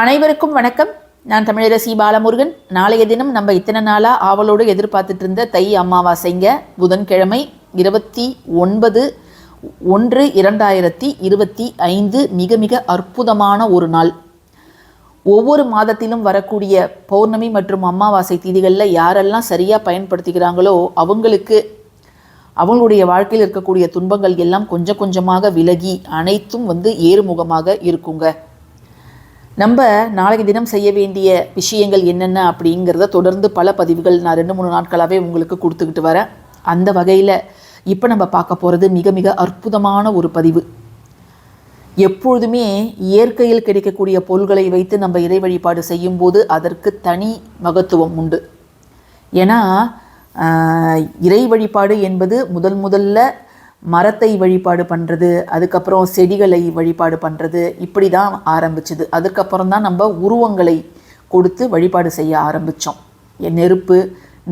அனைவருக்கும் வணக்கம். நான் தமிழரசி பாலமுருகன். நாளைய தினம் நம்ம இத்தனை நாளாக ஆவலோடு எதிர்பார்த்துட்டு இருந்த தை அமாவாசைங்க. புதன்கிழமை இருபத்தி ஒன்பது ஒன்று இரண்டாயிரத்தி இருபத்தி ஐந்து. மிக மிக அற்புதமான ஒரு நாள். ஒவ்வொரு மாதத்திலும் வரக்கூடிய பௌர்ணமி மற்றும் அமாவாசை தீதிகளில் யாரெல்லாம் சரியாக பயன்படுத்திக்கிறாங்களோ அவங்களுக்கு அவங்களுடைய வாழ்க்கையில் இருக்கக்கூடிய துன்பங்கள் எல்லாம் கொஞ்சம் கொஞ்சமாக விலகி அனைத்தும் வந்து ஏறுமுகமாக இருக்குங்க. நம்ம நாளைக்கு தினம் செய்ய வேண்டிய விஷயங்கள் என்னென்ன அப்படிங்கிறத தொடர்ந்து பல பதிவுகள் நான் ரெண்டு மூணு நாட்களாகவே உங்களுக்கு கொடுத்துக்கிட்டு வரேன். அந்த வகையில் இப்போ நம்ம பார்க்க போகிறது மிக மிக அற்புதமான ஒரு பதிவு. எப்பொழுதுமே இயற்கையில் கிடைக்கக்கூடிய பொருள்களை வைத்து நம்ம இறை வழிபாடு செய்யும்போது அதற்கு தனி மகத்துவம் உண்டு. ஏன்னா இறை வழிபாடு என்பது முதல் முதல்ல மரத்தை வழிபாடு பண்ணுறது அதுக்கப்புறம் செடிகளை வழிபாடு பண்ணுறது இப்படி தான் ஆரம்பிச்சுது. அதுக்கப்புறம் தான் நம்ம உருவங்களை கொடுத்து வழிபாடு செய்ய ஆரம்பித்தோம் நெருப்பு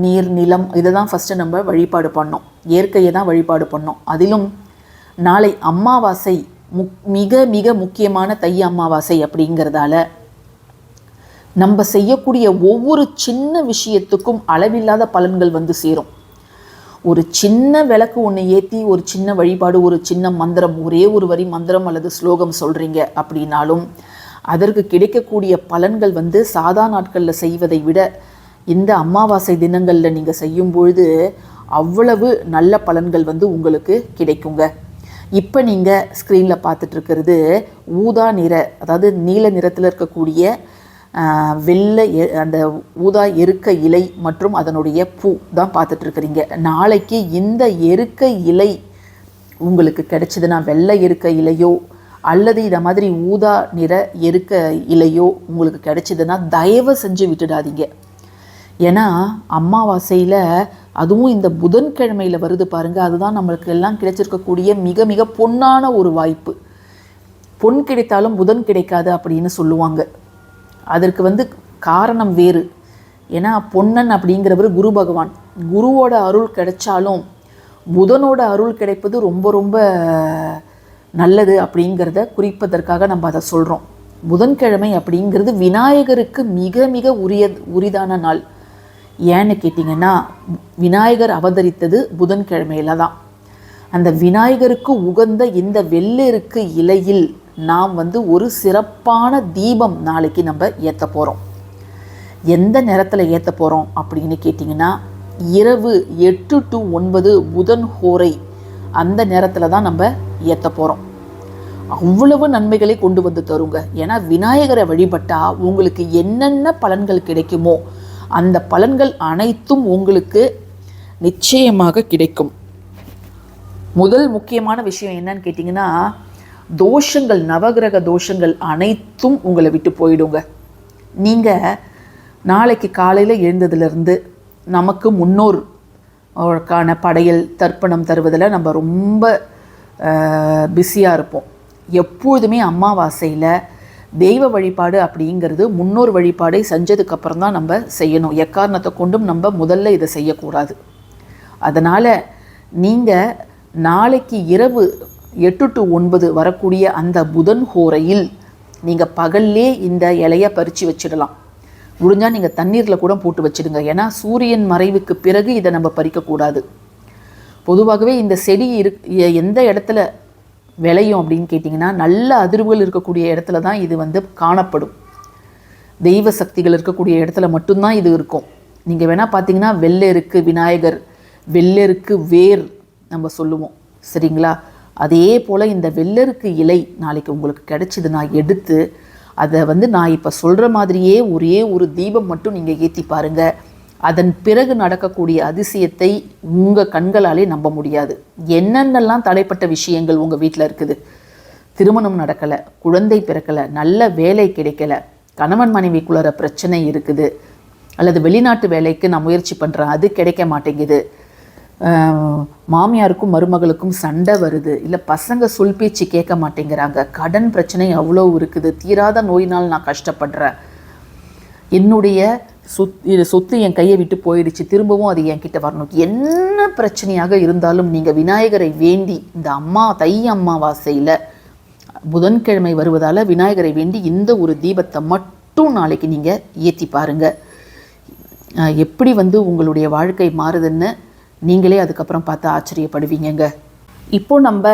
நீர் நிலம் இதை தான் ஃபஸ்ட்டு நம்ம வழிபாடு பண்ணோம். இயற்கையை தான் வழிபாடு பண்ணோம். அதிலும் நாளை அமாவாசை முக் மிக மிக முக்கியமான தை அமாவாசை அப்படிங்கிறதால நம்ம செய்யக்கூடிய ஒவ்வொரு சின்ன விஷயத்துக்கும் அளவில்லாத பலன்கள் வந்து சேரும். ஒரு சின்ன விளக்கு ஒன்று ஏற்றி ஒரு சின்ன வழிபாடு ஒரு சின்ன மந்திரம் ஒரே ஒரு வரி மந்திரம் அல்லது ஸ்லோகம் சொல்கிறீங்க அப்படின்னாலும் அதற்கு கிடைக்கக்கூடிய பலன்கள் வந்து சாதா நாட்களில் செய்வதை விட இந்த அமாவாசை தினங்களில் நீங்கள் செய்யும் பொழுது அவ்வளவு நல்ல பலன்கள் வந்து உங்களுக்கு கிடைக்குங்க. இப்போ நீங்கள் ஸ்க்ரீனில் பார்த்துட்ருக்கிறது ஊதா நிற அதாவது நீல நிறத்தில் இருக்கக்கூடிய வெள்ளை எ- அந்த ஊதா எருக்க இலை மற்றும் அதனுடைய பூ தான் பார்த்துட்ருக்குறீங்க. நாளைக்கு இந்த எருக்க இலை உங்களுக்கு கிடைச்சதுன்னா வெள்ளை எருக்க இலையோ அல்லது இதை மாதிரி ஊதா நிற எருக்க இலையோ உங்களுக்கு கிடைச்சதுன்னா தயவு செஞ்சு விட்டுடாதீங்க. ஏன்னா அமாவாசையில் அதுவும் இந்த புதன்கிழமையில் வருது பாருங்கள் அதுதான் நம்மளுக்கு எல்லாம் கிடைச்சிருக்கக்கூடிய மிக மிக பொன்னான ஒரு வாய்ப்பு. பொன் கிடைத்தாலும் புதன் கிடைக்காது அப்படின்னு சொல்லுவாங்க. அதற்கு வந்து காரணம் வேறு. ஏன்னா பொன்னன் அப்படிங்கிறவர் குரு பகவான். குருவோட அருள் கிடைச்சாலும் புதனோட அருள் கிடைப்பது ரொம்ப ரொம்ப நல்லது அப்படிங்கிறத குறிப்பதற்காக நம்ம அதை சொல்கிறோம் புதன்கிழமை அப்படிங்கிறது விநாயகருக்கு மிக மிக உரிய உரிதான நாள். ஏன்னு கேட்டிங்கன்னா விநாயகர் அவதரித்தது புதன்கிழமையில தான் அந்த விநாயகருக்கு உகந்த இந்த வெள்ளெருக்கு இலையில் நாம் வந்து ஒரு சிறப்பான தீபம் நாளைக்கு நம்ம ஏற்ற போகிறோம் எந்த நேரத்தில் ஏற்ற போகிறோம் அப்படின்னு கேட்டிங்கன்னா இரவு எட்டு டு ஒன்பது புதன் ஹோரை அந்த நேரத்தில் தான் நம்ம ஏற்ற போகிறோம் அவ்வளவு நன்மைகளை கொண்டு வந்து தருங்க. ஏன்னா விநாயகரை வழிபட்டால் உங்களுக்கு என்னென்ன பலன்கள் கிடைக்குமோ அந்த பலன்கள் அனைத்தும் உங்களுக்கு நிச்சயமாக கிடைக்கும். முதல் முக்கியமான விஷயம் என்னன்னு கேட்டிங்கன்னா தோஷங்கள் நவகிரக தோஷங்கள் அனைத்தும் உங்களை விட்டு போயிடுங்க. நீங்கள் நாளைக்கு காலையில் எழுந்ததுலேருந்து நமக்கு முன்னோருக்கான படையல் தர்ப்பணம் தருவதில் நம்ம ரொம்ப பிஸியாக இருப்போம். எப்பொழுதுமே அமாவாசையில் தெய்வ வழிபாடு அப்படிங்கிறது முன்னோர் வழிபாடை செஞ்சதுக்கப்புறம் தான் நம்ம செய்யணும். எக்காரணத்தை கொண்டும் நம்ம முதல்ல இதை செய்யக்கூடாது. அதனால் நீங்கள் நாளைக்கு இரவு எட்டு டு ஒன்பது வரக்கூடிய அந்த புதன் ஹோரையில் நீங்கள் பகல்லே இந்த இலையை பறித்து வச்சிடலாம். முடிஞ்சால் நீங்கள் தண்ணீரில் கூட போட்டு வச்சிடுங்க. ஏன்னா சூரியன் மறைவுக்கு பிறகு இதை நம்ம பறிக்கக்கூடாது பொதுவாகவே இந்த செடி இரு எந்த இடத்துல விளையும் அப்படின்னு கேட்டிங்கன்னா நல்ல அதிர்வுகள் இருக்கக்கூடிய இடத்துல தான் இது வந்து காணப்படும். தெய்வ சக்திகள் இருக்கக்கூடிய இடத்துல மட்டும்தான் இது இருக்கும். நீங்கள் வேணால் பார்த்தீங்கன்னா வெள்ளெருக்கு விநாயகர் வெள்ளெருக்கு வேர் நம்ம சொல்லுவோம். சரிங்களா? அதே போல் இந்த வெள்ளருக்கு இலை நாளைக்கு உங்களுக்கு கிடைச்சிதுன்னா எடுத்து அதை வந்து நான் இப்போ சொல்கிற மாதிரியே ஒரே ஒரு தீபம் மட்டும் நீங்கள் ஏற்றி பாருங்கள் அதன் பிறகு நடக்கக்கூடிய அதிசயத்தை உங்கள் கண்களாலே நம்ப முடியாது. என்னென்னலாம் தடைப்பட்ட விஷயங்கள் உங்கள் வீட்டில் இருக்குது? திருமணம் நடக்கலை குழந்தை பிறக்கலை நல்ல வேலை கிடைக்கல கணவன் மனைவிக்குள்ளற பிரச்சனை இருக்குது அல்லது வெளிநாட்டு வேலைக்கு நான் முயற்சி பண்ணுறேன் அது கிடைக்க மாட்டேங்குது. மாமியாருக்கும் மருமகளுக்கும் சண்டை வருது. இல்லை பசங்க சொல் பேச்சு கேட்க மாட்டேங்கிறாங்க. கடன் பிரச்சனை அவ்வளோ இருக்குது. தீராத நோயினால் நான் கஷ்டப்படுறேன். என்னுடைய சொத் இது சொத்து என் கையை விட்டு போயிடுச்சு. திரும்பவும் அது என்கிட்ட வரணும். என்ன பிரச்சனையாக இருந்தாலும் நீங்கள் விநாயகரை வேண்டி இந்த அம்மா தை அம்மாவாசையில் புதன்கிழமை வருவதால் விநாயகரை வேண்டி இந்த ஒரு தீபத்தை மட்டும் நாளைக்கு நீங்கள் ஏற்றி பாருங்கள் எப்படி வந்து உங்களுடைய வாழ்க்கை மாறுதுன்னு நீங்களே அதுக்கப்புறம் பார்த்து ஆச்சரியப்படுவீங்கங்க. இப்போ நம்ம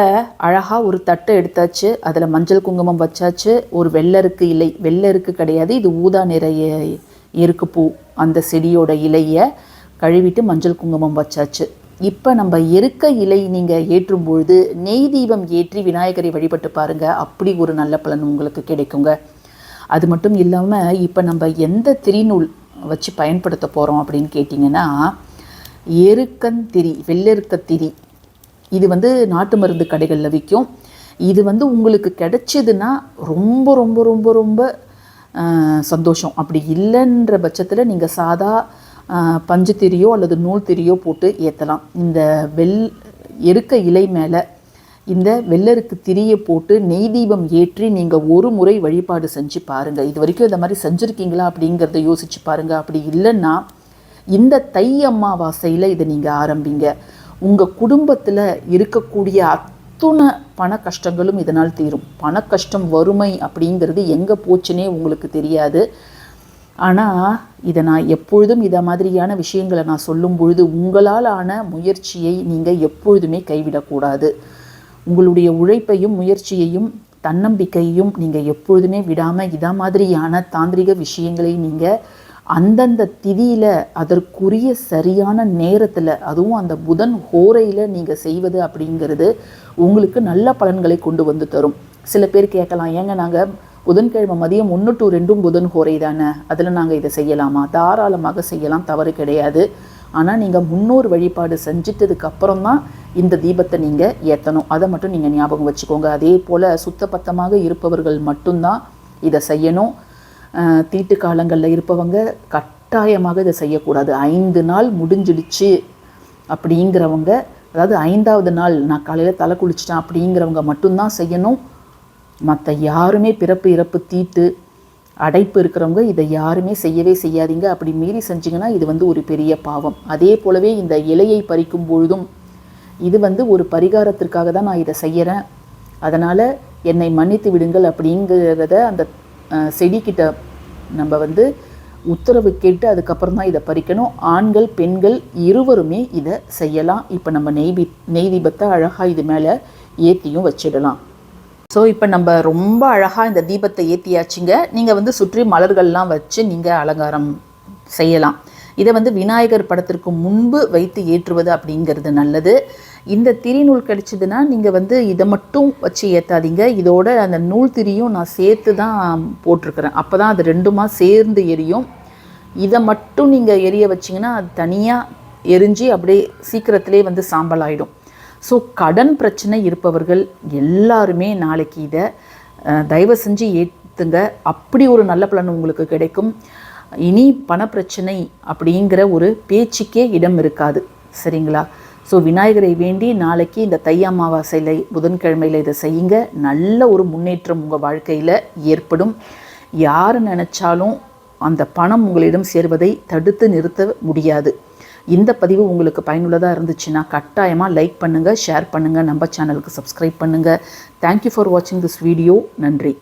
அழகாக ஒரு தட்டை எடுத்தாச்சு அதில் மஞ்சள் குங்குமம் வச்சாச்சு ஒரு வெள்ளருக்கு இலை வெள்ளருக்கு கிடையாது இது ஊதா நிறைய எருக்கு பூ அந்த செடியோட இலையை கழுவிட்டு மஞ்சள் குங்குமம் வச்சாச்சு. இப்போ நம்ம எருக்க இலை நீங்கள் ஏற்றும் பொழுது நெய் தீபம் ஏற்றி விநாயகரை வழிபட்டு பாருங்கள் அப்படி ஒரு நல்ல பலன் உங்களுக்கு கிடைக்குங்க. அது மட்டும் இல்லாமல் இப்போ நம்ம எந்த திரிநூல் வச்சு பயன்படுத்த போகிறோம் அப்படின்னு கேட்டிங்கன்னா எருக்கந்திரி வெள்ளெருக்கத்திரி இது வந்து நாட்டு மருந்து கடைகளில் விற்கும் இது வந்து உங்களுக்கு கிடைச்சதுன்னா ரொம்ப ரொம்ப ரொம்ப ரொம்ப சந்தோஷம். அப்படி இல்லைன்ற பட்சத்தில் நீங்கள் சாதா பஞ்சு திரியோ அல்லது நூல் திரியோ போட்டு ஏற்றலாம் இந்த வெள் எருக்க இலை மேலே இந்த வெள்ளருக்கு திரியை போட்டு நெய் தீபம் ஏற்றி நீங்கள் ஒரு முறை வழிபாடு செஞ்சு பாருங்கள் இது வரைக்கும் இந்த மாதிரி செஞ்சுருக்கீங்களா அப்படிங்கிறத யோசிச்சு பாருங்கள் அப்படி இல்லைன்னா இந்த தை அம்மாவாசையில் இதை நீங்கள் ஆரம்பிங்க. உங்கள் குடும்பத்தில் இருக்கக்கூடிய அத்துணை பண கஷ்டங்களும் இதனால் தீரும். பண கஷ்டம் வறுமை அப்படிங்கிறது எங்கே போச்சுனே உங்களுக்கு தெரியாது. ஆனால் இதை நான் எப்பொழுதும் இதை மாதிரியான விஷயங்களை நான் சொல்லும் பொழுது உங்களால் ஆன முயற்சியை நீங்கள் எப்பொழுதுமே கைவிடக்கூடாது. உங்களுடைய உழைப்பையும் முயற்சியையும் தன்னம்பிக்கையும் நீங்கள் எப்பொழுதுமே விடாமல் இதை மாதிரியான தாந்திரிக விஷயங்களை நீங்கள் அந்தந்த திதியில் அதற்குரிய சரியான நேரத்தில் அதுவும் அந்த புதன் ஹோரையில் நீங்கள் செய்வது அப்படிங்கிறது உங்களுக்கு நல்ல பலன்களை கொண்டு வந்து தரும். சில பேர் கேட்கலாம் ஏங்க நாங்கள் புதன்கிழமை மதியம் ஒன்று டு ரெண்டும் புதன் ஹோரை தானே? அதில் நாங்கள் இதை செய்யலாமா? தாராளமாக செய்யலாம் தவறு கிடையாது. ஆனால் நீங்கள் முன்னோர் வழிபாடு செஞ்சிட்டதுக்கு அப்புறம் தான் இந்த தீபத்தை நீங்கள் ஏற்றணும் அதை மட்டும் நீங்கள் ஞாபகம் வச்சுக்கோங்க. அதே போல் சுத்தபத்தமாக இருப்பவர்கள் மட்டும்தான் இதை செய்யணும். தீட்டு காலங்களில் இருப்பவங்க கட்டாயமாக இதை செய்யக்கூடாது. ஐந்து நாள் முடிஞ்சிடுச்சு அப்படிங்கிறவங்க அதாவது ஐந்தாவது நாள் நான் காலையில் தலை குளிச்சிட்டேன் அப்படிங்கிறவங்க மட்டும்தான் செய்யணும். மற்ற யாருமே பிறப்பு இறப்பு தீட்டு அடைப்பு இருக்கிறவங்க இதை யாருமே செய்யவே செய்யாதீங்க. அப்படி மீறி செஞ்சிங்கன்னா இது வந்து ஒரு பெரிய பாவம். அதே போலவே இந்த இலையை பறிக்கும் பொழுதும் இது வந்து ஒரு பரிகாரத்திற்காக தான் நான் இதை செய்கிறேன் அதனால் என்னை மன்னித்து விடுங்கள் அப்படிங்கிறத அந்த செடிக்கிட்ட நம்ம வந்து உத்தரவு கேட்டு அதுக்கப்புறம் தான் இதை பறிக்கணும். ஆண்கள் பெண்கள் இருவருமே இதை செய்யலாம். இப்போ நம்ம நெய் தீப் நெய் தீபத்தை அழகாக இது மேலே ஏற்றியும் வச்சிடலாம். ஸோ இப்போ நம்ம ரொம்ப அழகாக இந்த தீபத்தை ஏற்றியாச்சுங்க நீங்கள் வந்து சுற்றி மலர்கள்லாம் வச்சு நீங்கள் அலங்காரம் செய்யலாம். இதை வந்து விநாயகர் படத்திற்கு முன்பு வைத்து ஏற்றுவது அப்படிங்கிறது நல்லது. இந்த திரிநூல் கிடச்சிதுன்னா நீங்கள் வந்து இதை மட்டும் வச்சு ஏற்றாதீங்க இதோட அந்த நூல் திரியும் நான் சேர்த்து தான் போட்டிருக்கிறேன். அப்போ தான் அது ரெண்டுமா சேர்ந்து எரியும். இதை மட்டும் நீங்கள் எரிய வச்சிங்கன்னா அது தனியாக எரிஞ்சு அப்படியே சீக்கிரத்திலே வந்து சாம்பல் ஆகிடும் ஸோ கடன் பிரச்சனை இருப்பவர்கள் எல்லாருமே நாளைக்கு இதை தயவு செஞ்சு ஏற்றுங்க அப்படி ஒரு நல்ல பலன் உங்களுக்கு கிடைக்கும். இனி பணப்பிரச்சனை அப்படிங்கிற ஒரு பேச்சுக்கே இடம் இருக்காது. சரிங்களா? ஸோ விநாயகரை வேண்டி நாளைக்கு இந்த தை அமாவாசையில் புதன்கிழமையில் இதை செய்யுங்க. நல்ல ஒரு முன்னேற்றம் உங்கள் வாழ்க்கையில் ஏற்படும். யார் நினச்சாலும் அந்த பணம் உங்களிடம் சேர்வதை தடுத்து நிறுத்த முடியாது. இந்த பதிவு உங்களுக்கு பயனுள்ளதாக இருந்துச்சுன்னா கட்டாயமாக லைக் பண்ணுங்கள் ஷேர் பண்ணுங்கள் நம்ம சேனலுக்கு சப்ஸ்கிரைப் பண்ணுங்கள் தேங்க்யூ ஃபார் வாட்சிங் திஸ் வீடியோ நன்றி.